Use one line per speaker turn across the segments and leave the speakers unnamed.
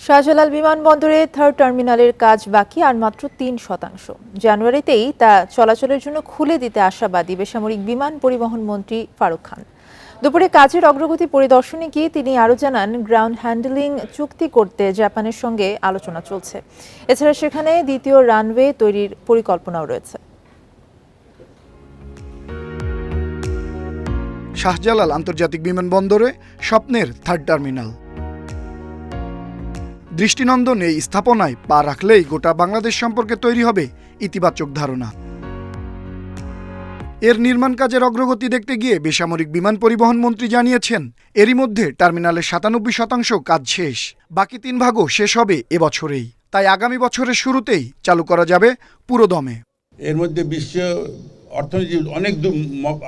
শাহজালাল বিমানবন্দরে থার্ড টার্মিনালের কাজ বাকি আর মাত্র তিন শতাংশ। জানুয়ারিতেই তা চলাচলের জন্য খুলে দিতে আশাবাদী বেসামরিক বিমান পরিবহন মন্ত্রী ফারুক খান। দুপুরে কাজের অগ্রগতি পরিদর্শনে গিয়ে তিনি আরও জানান, গ্রাউন্ড হ্যান্ডলিং চুক্তি করতে জাপানের সঙ্গে আলোচনা চলছে। এছাড়া সেখানে দ্বিতীয় রানওয়ে তৈরির পরিকল্পনাও রয়েছে।
শাহজালাল আন্তর্জাতিক বিমানবন্দরে স্বপ্নের থার্ড টার্মিনাল। দৃষ্টিনন্দন এই স্থাপনায় পা রাখলেই গোটা বাংলাদেশ সম্পর্কে তৈরি হবে ইতিবাচক ধারণা। এর নির্মাণ কাজের অগ্রগতি দেখতে গিয়ে বেসামরিক বিমান পরিবহন মন্ত্রী জানিয়েছেন, এরই মধ্যে টার্মিনালের সাতানব্বই শতাংশ কাজ শেষ, বাকি তিন ভাগও শেষ হবে এবছরেই। তাই আগামী বছরের শুরুতেই চালু করা যাবে পুরোদমে।
এর মধ্যে বিশ্ব অর্থনীতি, অনেক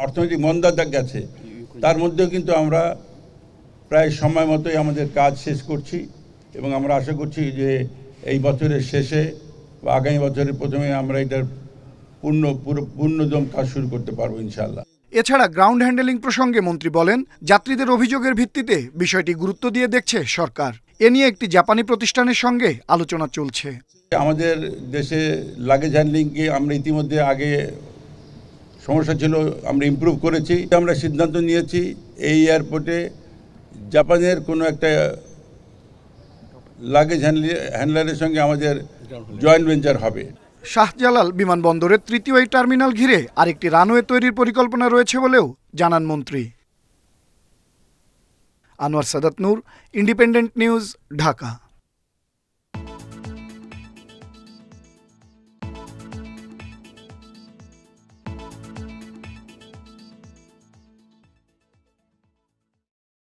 অর্থনৈতিক মন্দা দেখ গেছে। তার মধ্যেও কিন্তু আমরা প্রায় সময় মতোই আমাদের কাজ শেষ করছি। এবং আমরা আশা করছি যে এই বছরের শেষে বা আগামী বছরের প্রথমে আমরা এটার পূর্ণ পুরো পূর্ণদম কাজ শুরু করতে পারব ইনশাল্লাহ
এছাড়া গ্রাউন্ড হ্যান্ডেলিং প্রসঙ্গে মন্ত্রী বলেন যাত্রীদের অভিযোগের ভিত্তিতে বিষয়টি গুরুত্ব দিয়ে দেখছে সরকার। এ নিয়ে একটি জাপানি প্রতিষ্ঠানের সঙ্গে আলোচনা চলছে।
আমাদের দেশে লাগেজ হ্যান্ডলিংকে আমরা ইতিমধ্যে আগে সমস্যা ছিল আমরা ইমপ্রুভ করেছি। আমরা সিদ্ধান্ত নিয়েছি এই এয়ারপোর্টে জাপানের কোনো একটা লাগেজ হ্যান্ডলারের সঙ্গে আমাদের জয়েন্ট ভেঞ্চার হবে।
শাহজালাল বিমানবন্দরের তৃতীয় এই টার্মিনাল ঘিরে আরেকটি রানওয়ে তৈরির পরিকল্পনা রয়েছে বলেও জানান মন্ত্রী। Anwar Sadat Noor, Independent News, Dhaka.